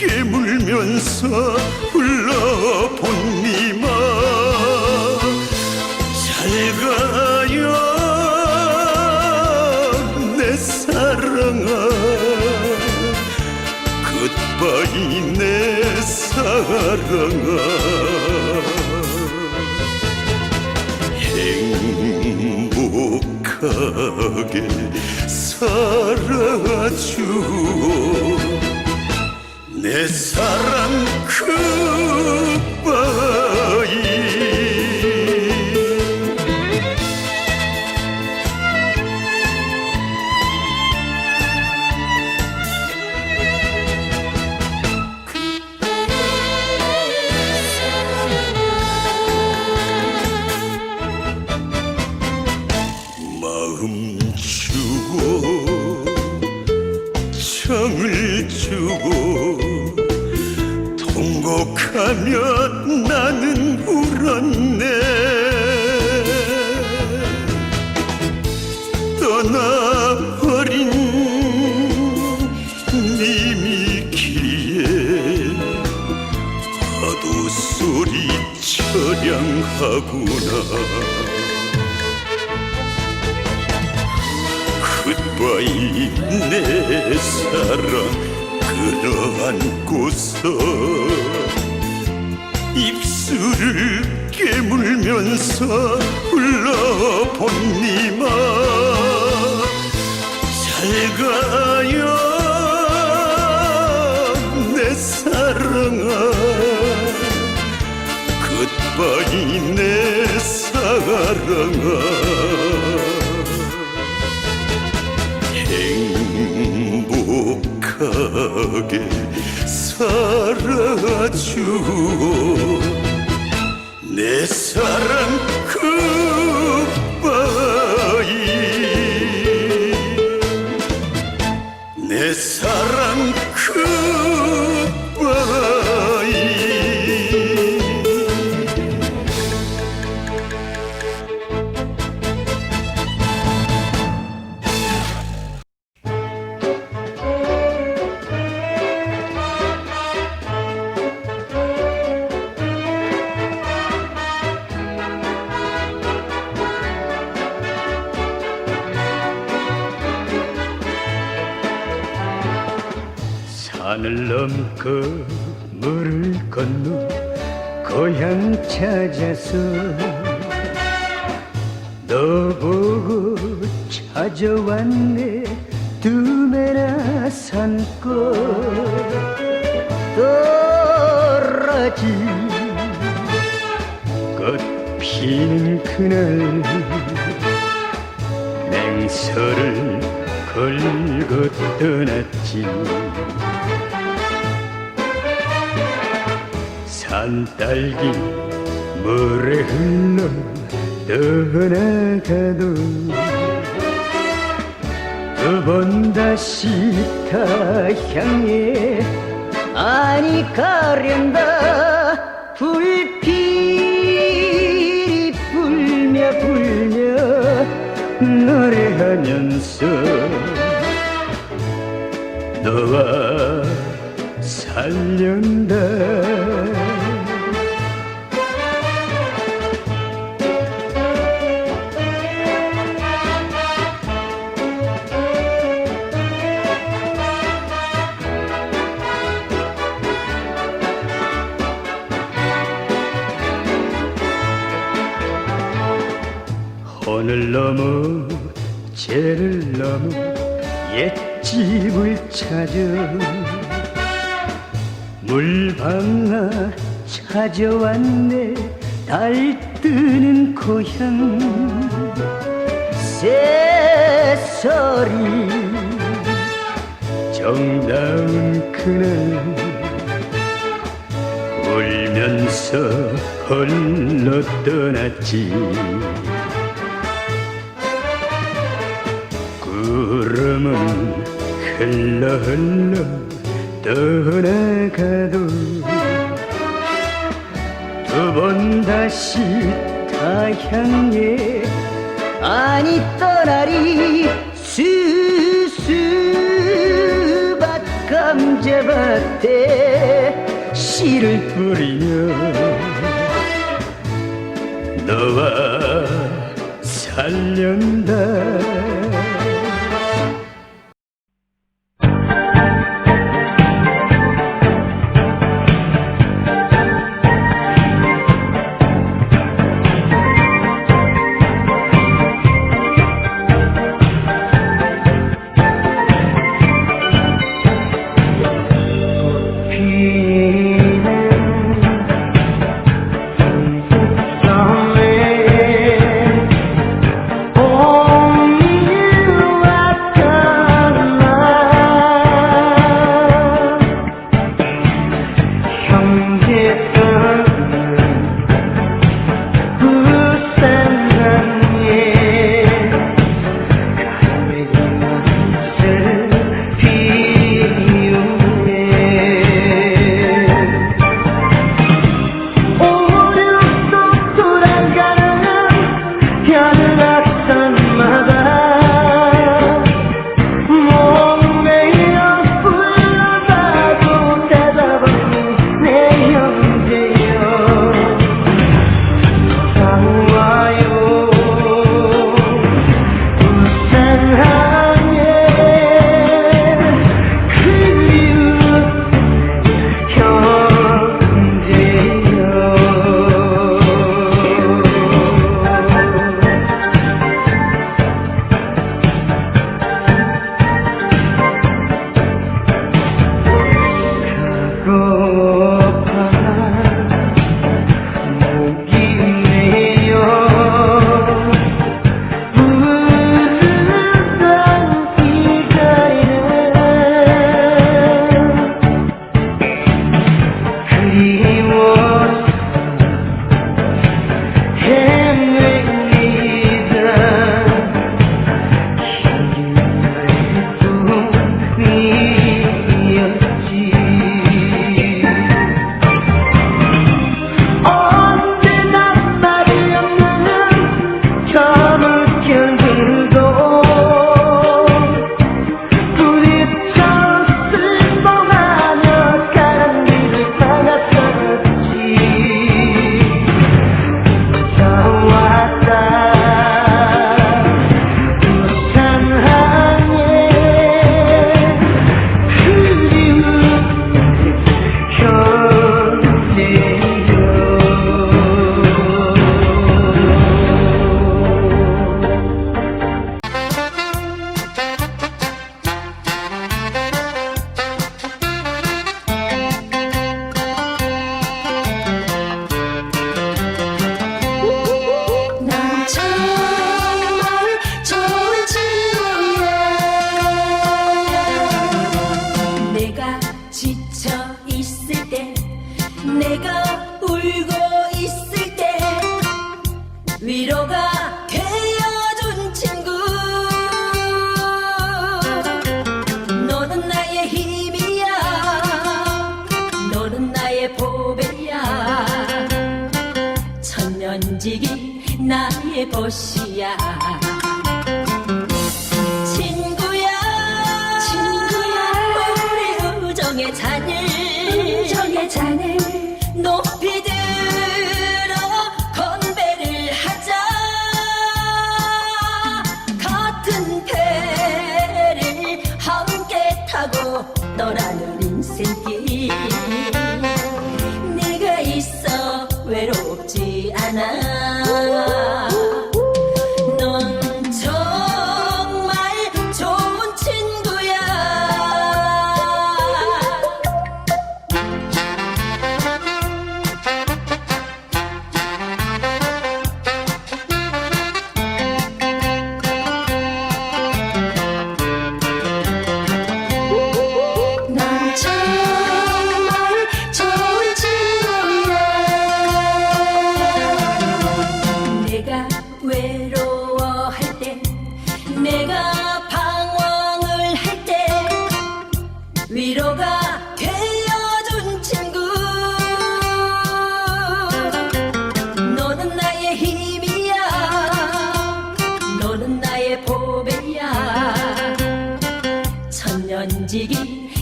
깨물면서 불러본 니마. 잘 가요 내 사랑아. 굿바이 내 사랑아. 행복하게 살아주오 내 사랑 굿 하구나. 굿바이 내 사랑. 끌어안고서 입술을 깨물면서 불러본니마. 잘 가요 굿바이 내 사랑아. 행복하게 살아주오. 내 사랑 굿바이. 내 사랑 굿바이 산을 넘고 물을 건너 고향 찾아서 너 보고 찾아왔네. 두메나 산꽃 떨어지 꽃 피는 그날 맹서를 걸고 떠났지 산 딸기 물에 흘러 떠나가도 두 번 다시 타향에 아니 가련다. 불필이 불며 불며 노래하면서 너와 살련다 혼을 넘어 죄를 넘어 옛집을 찾아 물방아 찾아왔네. 달 뜨는 고향. 새소리 정다운 그날 울면서 홀로 떠났지 구름은 흘러 흘러 떠나가도 두 번 다시 다 향해 아니 떠나리 수수밭 감자밭에 씨를 뿌리며 너와 살련다. 나의 벗이야. 친구야. 친구야. 우리 우정의 잔을 우정의 잔을 높이 들어 건배를 하자. 같은 배를 함께 타고 떠나는 인생길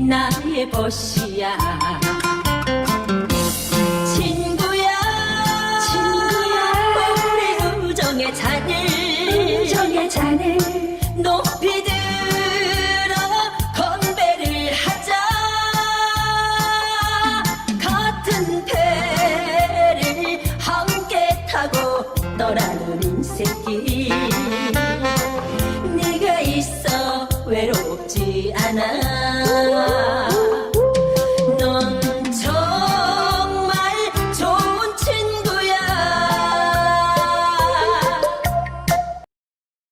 나의 벗이야 친구야 친구야. 우리 우정의 잔을 우정의 잔을